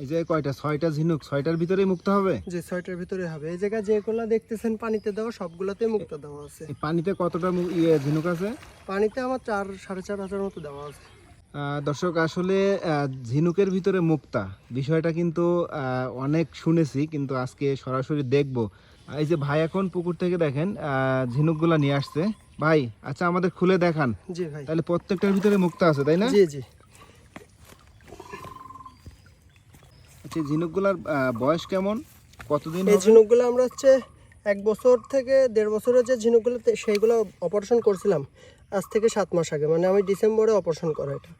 এই যে কয়টা? ছয়টা ঝিনুক ছয়টার ভিতরেই মুক্ত হবে? যে ছয়টার ভিতরে হবে। এই যেগুলো দেখতেছেন পানিতে দেওয়া সবগুলোতে মুক্ত দেওয়া আছে। পানিতে কতটা ইয়ে ঝিনুক আছে? পানিতে আমার চার সাড়ে চার হাজার মতো দেওয়া আছে। দর্শক আসলে ঝিনুকের ভিতরে মুক্তা। বিষয়টা কিন্তু অনেক শুনেছি কিন্তু আজকে সরাসরি দেখব। এই যে ভাই এখন পুকুর থেকে দেখেন আহ, ঝিনুকগুলা নিয়ে আসছে। ভাই আচ্ছা আমাদের খুলে দেখান। জি ভাই। তাহলে প্রত্যেকটার ভিতরে মুক্তা আছে তাই না? জি জি। আচ্ছা এই ঝিনুকগুলার বয়স কেমন? কতদিন এই ঝিনুকগুলো আমরা হচ্ছে এক বছর থেকে দেড় বছরের যে ঝিনুকগুলো সেইগুলো অপারেশন করছিলাম। আজ থেকে সাত মাস আগে মানে আমি ডিসেম্বরে অপারেশন করা এটা।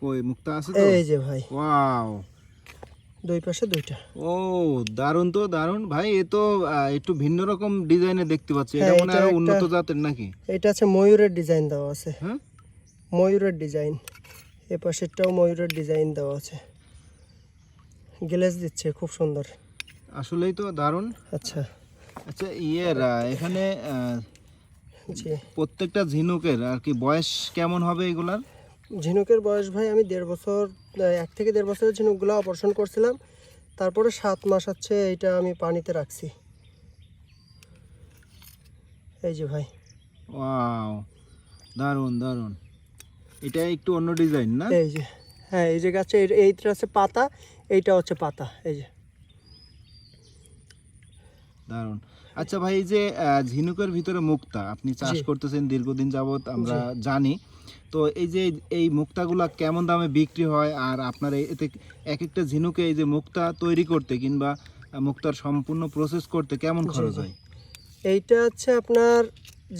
কই মুক্তা আছে তো? এই যে ভাই। ওয়াও দুই পাশে দুইটা। ও দারুণ তো দারুণ ভাই এ তো একটু ভিন্ন রকম ডিজাইনে দেখতে পাচ্ছি। এটা হ্যাঁ, মনে হয় উন্নত জাতের নাকি? এটা আছে ময়ূরের ডিজাইন দেওয়া আছে। হ্যাঁ? ময়ূরের ডিজাইন। এ পাশেরটাও ময়ূরের ডিজাইন দেওয়া আছে। গ্লেজ দিচ্ছে খুব সুন্দর। আসলেই তো দারুণ আচ্ছা। আচ্ছা ইয়ের এখানে প্রত্যেকটা ঝিনুকের আর কি বয়স কেমন হবে এগুলার? ঝিনুকের বয়স ভাই আমি দেড় বছর এক থেকে দেড় বছরের ঝিনুকগুলো অপারেশন করছিলাম। তারপরে সাত মাস হচ্ছে এইটা আমি পানিতে রাখছি। এই যে ভাই। ওয়াও দারুণ দারুণ এটা একটু অন্য ডিজাইন না? এই যে হ্যাঁ এই যে গাছে এইটা হচ্ছে পাতা এইটা হচ্ছে পাতা এই যে। দারুণ আচ্ছা ভাই এই যে ঝিনুকের ভিতরে মুক্তা আপনি চাষ করতেছেন দীর্ঘদিন যাবত আমরা জানি। তো এই যে এই মুক্তাগুলা কেমন দামে বিক্রি হয়? আর আপনার এতে এক একটা ঝিনুকে এই যে মুক্তা তৈরি করতে কিংবা মুক্তার সম্পূর্ণ প্রসেস করতে কেমন খরচ হয়? এইটা হচ্ছে আপনার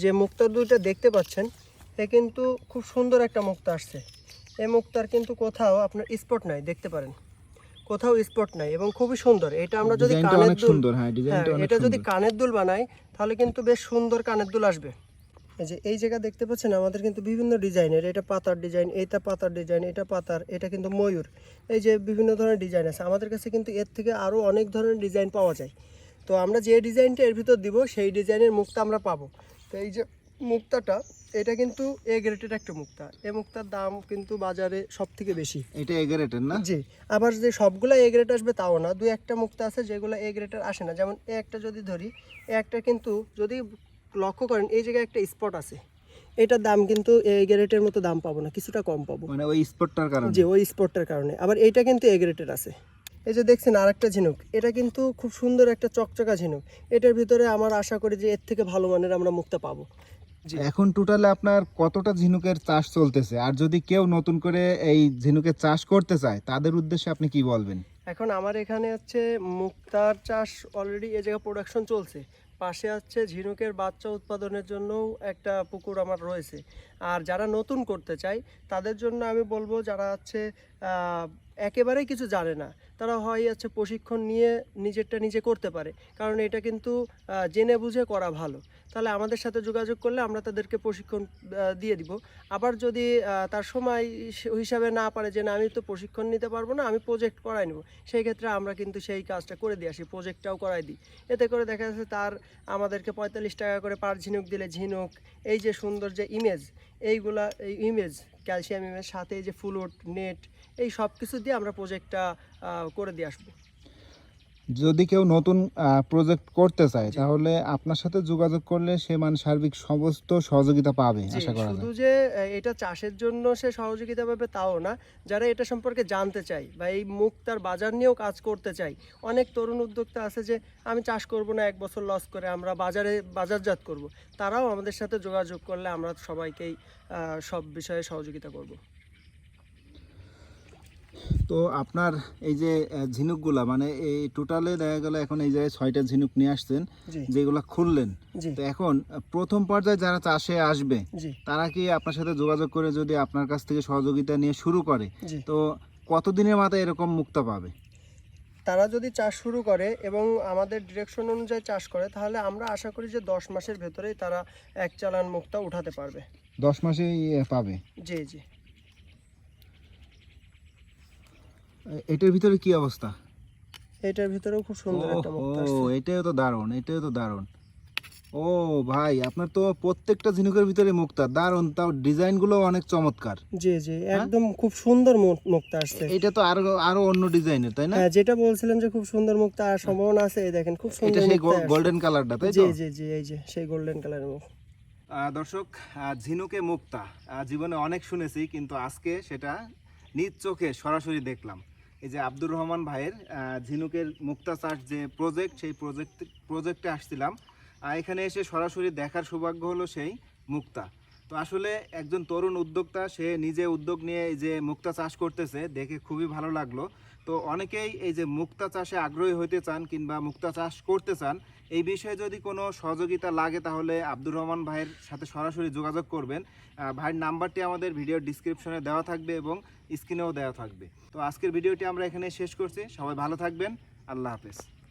যে মুক্তার দুইটা দেখতে পাচ্ছেন এ কিন্তু খুব সুন্দর একটা মুক্তা আসছে। এই মুক্তার কিন্তু কোথাও আপনার স্পট নাই দেখতে পারেন। কোথাও স্পট নাই এবং খুবই সুন্দর। এটা আমরা যদি কানের দুল হ্যাঁ হ্যাঁ, এটা যদি কানের দুল বানাই তাহলে কিন্তু বেশ সুন্দর কানের দুল আসবে। এই যে এই জায়গা দেখতে পাচ্ছেন আমাদের কিন্তু বিভিন্ন ডিজাইনের এটা পাতার ডিজাইন এটা পাতার ডিজাইন এটা পাতার এটা কিন্তু ময়ূর। এই যে বিভিন্ন ধরনের ডিজাইন আছে। আমাদের কাছে কিন্তু এর থেকে আরও অনেক ধরনের ডিজাইন পাওয়া যায়। তো আমরা যে ডিজাইনটা এর ভিতর দিব সেই ডিজাইনের মুক্তা আমরা পাবো। তো এই যে মুক্তাটা এটা কিন্তু এ গ্রেটের একটা মুক্তা। এ মুক্তার দাম কিন্তু বাজারে সব থেকে বেশি। এটা এগারেটের না? জি। আবার যে সবগুলো এ গ্রেড আসবে তাও না। দুই একটা মুক্তা আছে যেগুলো এ গ্রেডের আসে না। যেমন এ একটা যদি ধরি এ একটা কিন্তু যদি লক্ষ্য করেন এই জায়গায় একটা স্পট আছে। এটার দাম কিন্তু এ গ্রেডের মতো দাম পাবো না কিছুটা কম পাবো। মানে ওই স্পটটার কারণে? যে ওই স্পটটার কারণে। আবার এইটা কিন্তু এ গ্রেডের আছে। এই যে দেখছেন আরেকটা ঝিনুক। এটা কিন্তু খুব সুন্দর একটা চকচকা ঝিনুক। এটার ভিতরে আমার আশা করি যে এর থেকে ভালো মানের আমরা মুক্তা পাবো। জি এখন টোটালে আপনার কতটা ঝিনুকের চাষ চলতেছে? আর যদি কেউ নতুন করে এই ঝিনুকের চাষ করতে চায় তাদের উদ্দেশ্যে আপনি কি বলবেন? এখন আমার এখানে হচ্ছে মুক্তার চাষ অলরেডি এ জায়গায় প্রোডাকশন চলছে। পাশে আছে ঝিনুকের বাচ্চা উৎপাদনের জন্যও একটা পুকুর আমার রয়েছে। আর যারা নতুন করতে চায় তাদের জন্য আমি বলব যারা আহ, একেবারেই কিছু জানে না তারা হয় হচ্ছে প্রশিক্ষণ নিয়ে নিজেরটা নিজে করতে পারে। কারণ এটা কিন্তু জেনে বুঝে করা ভালো। তাহলে আমাদের সাথে যোগাযোগ করলে আমরা তাদেরকে প্রশিক্ষণ দিয়ে দিব। আবার যদি তার সময় হিসাবে না পারে যে না, আমি তো প্রশিক্ষণ নিতে পারব না, আমি প্রজেক্ট করাই নেব, সেই ক্ষেত্রে আমরা কিন্তু সেই কাজটা করে দিয়ে আসি প্রজেক্টটাও করাই দিই। এতে করে দেখা যাচ্ছে তার আমাদেরকে পঁয়তাল্লিশ টাকা করে পার ঝিনুক দিলে ঝিনুক, এই যে সুন্দর যে ইমেজ এইগুলা, এই ইমেজ ক্যালসিয়াম ইমেজ সাথে এই যে ফুলুট নেট এই সব কিছু দিয়ে আমরা প্রজেক্টটা করে দিয়ে আসব। যদি কেউ নতুন প্রজেক্ট করতে চায় তাহলে আপনার সাথে যোগাযোগ করলে সে মানে সার্বিক সমস্ত সহযোগিতা পাবে আশা করা শুধু যে এটা চাষের জন্য সে সহযোগিতা পাবে তাও না। যারা এটা সম্পর্কে জানতে চাই বা এই মুক্তার বাজার নিয়েও কাজ করতে চাই অনেক তরুণ উদ্যোক্তা আছে যে আমি চাষ করব না এক বছর লস করে আমরা বাজারে বাজারজাত করব। তারাও আমাদের সাথে যোগাযোগ করলে আমরা সবাইকেই সব বিষয়ে সহযোগিতা করব। তো আপনার এই যে ঝিনুকগুলা মানে এই টোটালে দেখা গেল এখন এই জায়গায় ছয়টা ঝিনুক নিয়ে আসছেন যেগুলা খুললেন। তো এখন প্রথম পর্যায়ে যারা চাষে আসবে তারা কি আপনার সাথে যোগাযোগ করে যদি আপনার কাছ থেকে সহযোগিতা নিয়ে শুরু করে তো কতদিনের মাথায় এরকম মুক্তা পাবে? তারা যদি চাষ শুরু করে এবং আমাদের ডিরেকশন অনুযায়ী চাষ করে তাহলে আমরা আশা করি যে দশ মাসের ভেতরেই তারা এক চালান মুক্তা উঠাতে পারবে। দশ মাসেই পাবে? জি জি এ- এটার ভিতরে কি অবস্থা? এটার ভিতরেও খুব সুন্দর একটা মুক্তা ও এটাও তো দারুণ এটাও তো দারুণ। ও ভাই আপনার তো প্রত্যেকটা ঝিনুকের ভিতরে মুক্তা দারুণ তাও ডিজাইনগুলো অনেক চমৎকার। জি জি একদম খুব সুন্দর মুক্তা আসছে। এটা তো আরও আরও অন্য ডিজাইনের তাই না? হ্যাঁ যেটা বলছিলেন যে খুব সুন্দর মুক্তা আর সম্ভাবনা আছে এই দেখেন খুব সুন্দর এটা সেই গোল্ডেন কালারটা তাই তো? জি জি জি এই যে সেই গোল্ডেন কালারের আহ, দর্শক ঝিনুকে মুক্তা জীবনে অনেক শুনেছি কিন্তু আজকে সেটা নিজ চোখে সরাসরি দেখলাম। এই যে আব্দুর রহমান ভাইয়ের ঝিনুকের মুক্তা চাষ যে প্রজেক্ট সেই প্রজেক্ট প্রজেক্টে আসছিলাম। আর এখানে এসে সরাসরি দেখার সৌভাগ্য হলো সেই মুক্তা। তো আসলে একজন তরুণ উদ্যোক্তা, সে নিজে উদ্যোগ নিয়ে এই যে মুক্তা চাষ করতেছে, দেখে খুবই ভালো লাগল। তো অনেকেই এই যে মুক্তা চাষে আগ্রহী হতে চান কিংবা মুক্তা চাষ করতে চান এই বিষয়ে যদি কোনো সহযোগিতা লাগে তাহলে আব্দুর রহমান ভাইয়ের সাথে সরাসরি যোগাযোগ করবেন। ভাইয়ের নাম্বারটি আমাদের ভিডিও ডিসক্রিপশনে দেওয়া থাকবে এবং স্ক্রিনেও দেওয়া থাকবে। তো আজকের ভিডিওটি আমরা এখানে শেষ করছি। সবাই ভালো থাকবেন। আল্লাহ হাফেজ।